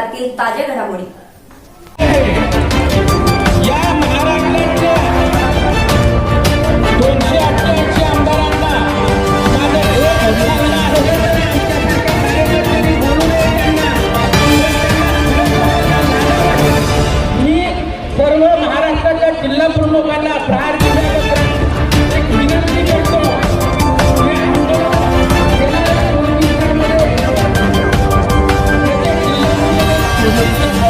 आपल्या ताज्या घडामोडी. या महाराष्ट्रातल्या दोनशे अठ्ठ्याऐंशी Thank you.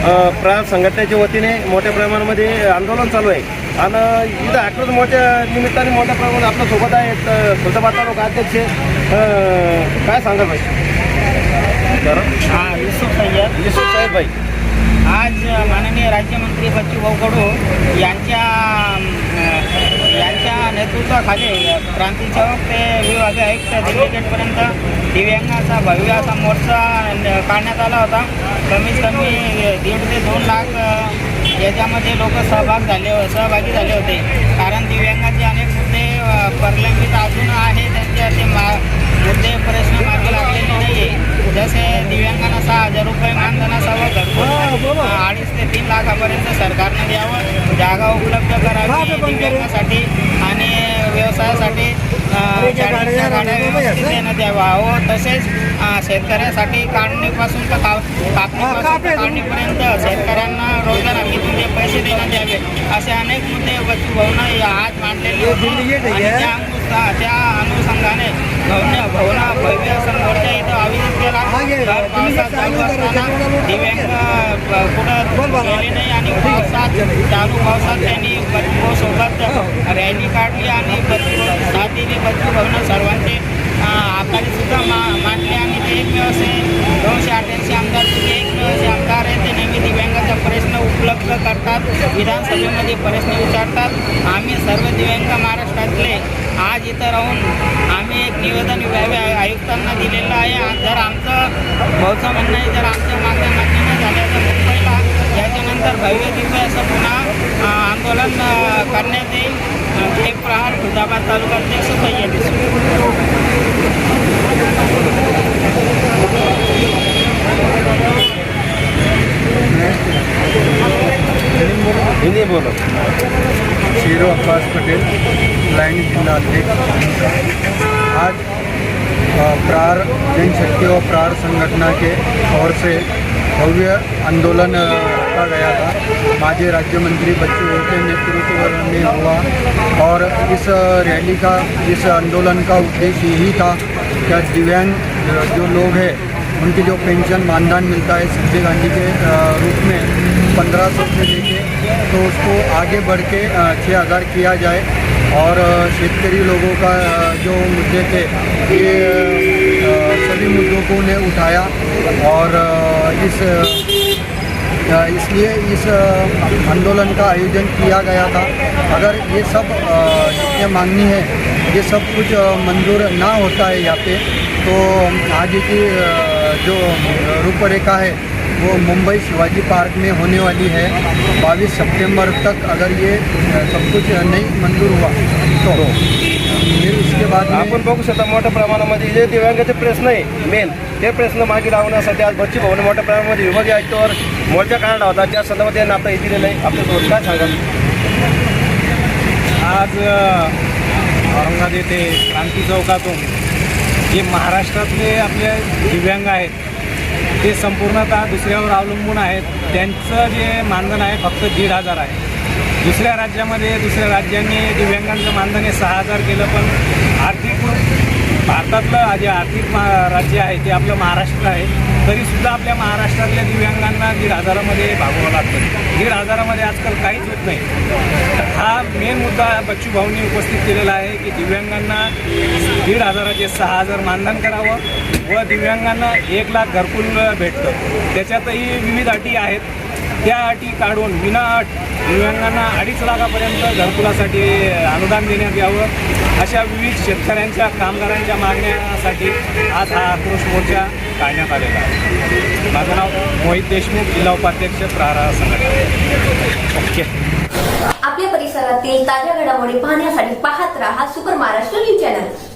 प्रा संघटनेच्या वतीने मोठ्या प्रमाणामध्ये आंदोलन चालू आहे. आणि इथं आठवड मोठ्या निमित्ताने मोठ्या प्रमाणात आपल्यासोबत आहेत खुलताबादचा लोक अध्यक्ष. काय सांगाल भाई? हा युसुफ सय्यद युसुफ साहेब भाई. आज माननीय राज्यमंत्री बच्चूभाऊ कडू यांच्या यांच्या नेतृत्वाखाली क्रांती चौक ते विभागीय आयुक्त दिल्ली गेटपर्यंत दिव्यांगाचा भव्य असा मोर्चा काढण्यात आला होता. कमीत कमी दीड ते दोन लाख याच्यामध्ये लोक सहभाग झाले सहभागी झाले होते. कारण दिव्यांगाचे अनेक मुद्दे प्रलंबित अजून आहे त्यांचे ते मा मुद्दे प्रश्न मागे लागलेले नाही आहे जसे सहा हजार रुपये मानधन असावं अ, अडीच ते तीन लाखापर्यंत सरकारनं द्यावं. जागा उपलब्ध करावी दिव्यांगासाठी आणि व्यवसायासाठी अ, चार्जिंगच्या गाड्या व्यवस्थित देण्यात यावा व तसेच शेतकऱ्यासाठी काढणीपासून तर काप कापणीपासून काढणीपर्यंत शेतकऱ्यांना रोजगार हमीतून जे पैसे देण्यात यावे. असे अनेक मुद्दे बच्चू भाऊनं आज मांडलेले होते त्या अनुषंगाने भवना भवना भव्य संघर्ष इथं आयोजित केला. दिव्यांग कुठं गेले नाही आणि पावसात चालू पावसात त्यांनी बच्चू सोबत रॅली काढली आणि बच्चू साथ दिली बच्चू भाऊनं सर्वांचे अ, आभारी सुद्धा मा आणि ते एकमेव असे दोनशे अठ्ठ्याऐंशी आमदार एकमेव असे आमदार आहेत ते नेहमी दिव्यांगाचा प्रश्न उपलब्ध करतात. विधानसभेमध्ये प्रश्न विचारतात. आम्ही सर्व दिव्यांग महाराष्ट्रातले आज इथं राहून आम्ही एक निवेदन विभागीय आयुक्तांना दिलेलं आहे. जर आमचं भाऊचं म्हणणं आहे जर आमच्या मागण्या मान्य न झाल्या तर मुंबईला याच्यानंतर भव्य दिव्य असं पुन्हा आंदोलन करण्यात येईल. हे एक प्रहार खुदाबाद अध्यक्ष सह्याद्री ब्लाइंड जिला अध्यक्ष आज प्रार जनशक्ति और प्रार संगठना के ओर से भव्य आंदोलन रखा गया था। माजी राज्य मंत्री बच्चू के नेतृत्व में हुआ और इस रैली का, इस आंदोलन का उद्देश्य यही था कि दिव्यांग जो लोग हैं, उनकी जो पेंशन मानदान मिलता है संजय गांधी के रूप में, पंद्रह सौ से लेके तो उसको आगे बढ़ के छः हज़ार किया जाए। और शेतकरी लोगों का जो मुद्दे थे, ये सभी मुद्दों को उन्हें उठाया और इस इसलिए इस आंदोलन का आयोजन किया गया था। अगर ये सब जितने मांगनी है, ये सब कुछ मंजूर ना होता है यहाँ पे तो आगे की जो रूपरेखा है वो मुंबई शिवाजी पार्क में होने वाली है। 22 सितंबर तक अगर ये सब कुछ नहीं मंजूर हुआ तो फिर उसके बाद आपण बघू शकता मोठ्या प्रमाणामध्ये जे दिव्यांगाचे प्रश्न आहे मेन ते प्रश्न मागे लावण्यासाठी आज बच्ची भाऊने मोठ्या प्रमाणामध्ये विभागीय आयुक्तावर मोर्चा काढला होता. त्या संदर्भात त्यांनी आता इथे दिलेलं आहे आपल्यासोबत काय सांगाल? आज औरंगाबाद येथे क्रांती चौकातून जे महाराष्ट्रातले आपले दिव्यांग आहेत ते संपूर्णतः दुसऱ्यावर अवलंबून आहेत. त्यांचं जे मानधन आहे फक्त दीड हजार आहे. दुसऱ्या राज्यामध्ये दुसऱ्या राज्यांनी दिव्यांगांचं मानधन हे सहा हजार केलं पण आर्थिक भारतातलं जे आर्थिक मा राज्य आहे ते आपलं महाराष्ट्र आहे तरीसुद्धा आपल्या महाराष्ट्रातल्या दिव्यांगांना दीड हजारामध्ये भागवावं लागतं. दीड हजारामध्ये आजकाल काहीच होत नाही. हा मेन मुद्दा बच्चू भाऊंनी उपस्थित केलेला आहे की दिव्यांगांना दीड हजाराचे सहा हजार मानधन करावं व दिव्यांगांना एक लाख घरकुल भेटतं. त्याच्यातही विविध अटी आहेत. त्या अटी काढून विना अट दिव्यांगांना अडीच लाखापर्यंत घरकुलासाठी अनुदान देण्यात यावं. अशा विविध शेतकऱ्यांच्या कामगारांच्या मागण्यासाठी आज हा आक्रोश मोर्चा काढण्यात आलेला आहे. माझं नाव मोहित देशमुख जिल्हा उपाध्यक्ष प्रारा संघटना. ओके. आपल्या परिसरातील ताज्या घडामोडी पाहण्यासाठी पाहत राहा सुपर महाराष्ट्र न्यूज चॅनल.